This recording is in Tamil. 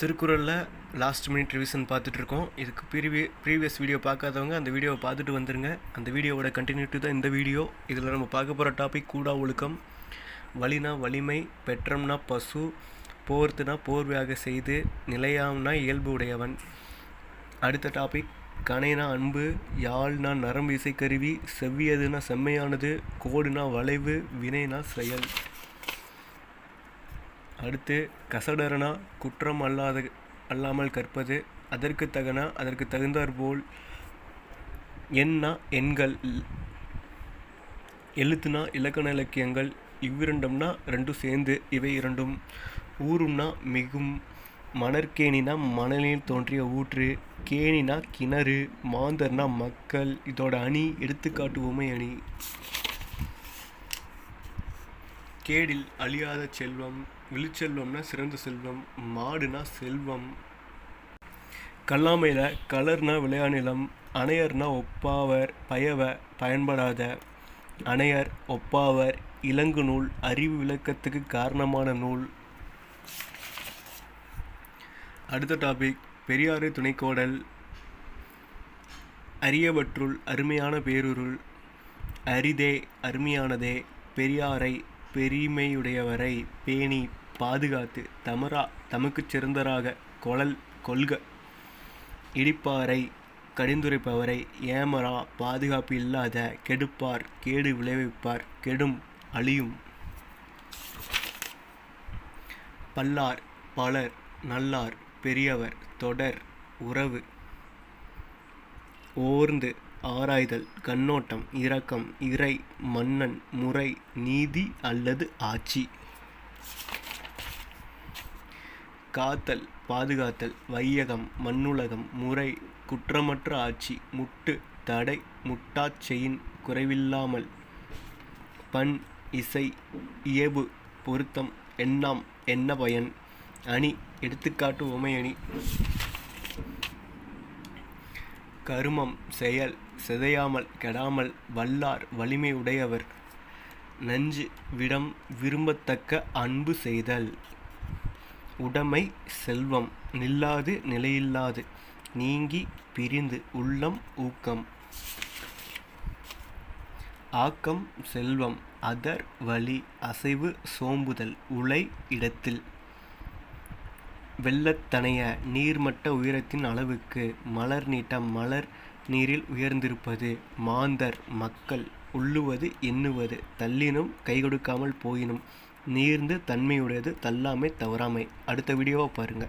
திருக்குறளில் லாஸ்ட் மினிட் ரிவிஷன் பார்த்துட்ருக்கோம். இதுக்கு ப்ரீவிய ப்ரீவியஸ் வீடியோ பார்க்காதவங்க அந்த வீடியோவை பார்த்துட்டு வந்துருங்க. அந்த வீடியோவோட கண்டினியூட்டி தான் இந்த வீடியோ இதில் நம்ம பார்க்க போகிற டாபிக் கூடா ஒழுக்கம். வலினா வலிமை பெற்றம்னா பசு போர்த்துனா போர்வையாக செய்து நிலையாம்னா இயல்பு உடையவன். அடுத்த டாபிக் கனைனா அன்பு யாழ்னா நரம்பு இசைக்கருவி செவ்வியதுனா செம்மையானது கோடுனா வளைவு வினைனா செயல். அடுத்து கசடரனா குற்றம் அல்லாத அல்லாமல் கற்பது. அதற்கு தகனா அதற்கு தகுந்தாற்போல் எண்ணா எண்கள் எழுத்துனா இலக்கண இலக்கியங்கள் இவ்விரண்டும்னா ரெண்டும் சேர்ந்து இவை இரண்டும். ஊரும்னா மிகும் மணற்கேணினா மணலில் தோன்றிய ஊற்று கேணினா கிணறு மாந்தர்னா மக்கள் இதோட அணி எடுத்துக்காட்டு உமை அணி. கேடில் அழியாத செல்வம் விழுச்செல்வம்னா சிறந்த செல்வம் மாடுனா செல்வம். கல்லாமையில் கலர்னா விளையாநிலம் அணையர்னா ஒப்பாவர் பயவ பயன்படாத. அணையர் ஒப்பாவர் இலங்கு நூல் அறிவு விளக்கத்துக்கு காரணமான நூல். அடுத்த டாபிக் பெரியாறு துணைக்கோடல். அரியவற்றுள் அருமையான பேருருள். அரிதே அருமையானதே பெரியாரை பெருமையுடையவரை பேணி பாதுகாத்து தமரா தமக்குச் சிறந்தராக கொழல் கொள்க. இடிப்பாரை கடிந்துரைப்பவரை ஏமரா பாதுகாப்பு இல்லாத கெடுப்பார் கேடு விளைவிப்பார் கெடும் அழியும். பல்லார் பலர் நல்லார் பெரியவர் தொடர் உறவு. ஓர்ந்து ஆராய்தல் கண்ணோட்டம் இரக்கம் இறை மன்னன் முறை நீதி அல்லது ஆட்சி. காத்தல் பாதுகாத்தல் வையகம் மண்ணுலகம் முறை குற்றமற்ற ஆட்சி முட்டு தடை முட்டாச் செயின் குறைவில்லாமல். பண் இசை இயல்பு பொருத்தம் எண்ணாம் என்ன பயன்? அணி எடுத்துக்காட்டு உமையணி. கருமம் செயல் சிதையாமல் கெடாமல் வல்லார் வலிமை உடையவர். நஞ்சு விடம் விரும்பத்தக்க அன்பு செய்தல். உடைமை செல்வம் நில்லாது நிலையில்லாது நீங்கி பிரிந்து உள்ளம் ஊக்கம். ஆக்கம் செல்வம் அதர் வலி அசைவு சோம்புதல் உலை இடத்தில். வெள்ளத்தனைய நீர்மட்ட உயரத்தின் அளவுக்கு மலர் நீட்டம் மலர் நீரில் உயர்ந்திருப்பது. மாந்தர் மக்கள் உள்ளுவது எண்ணுவது. தள்ளினும் கைகொடுக்காமல் போயினும். நீர்ந்து தன்மையுடையது தள்ளாமை தவறாமை. அடுத்த வீடியோவை பாருங்கள்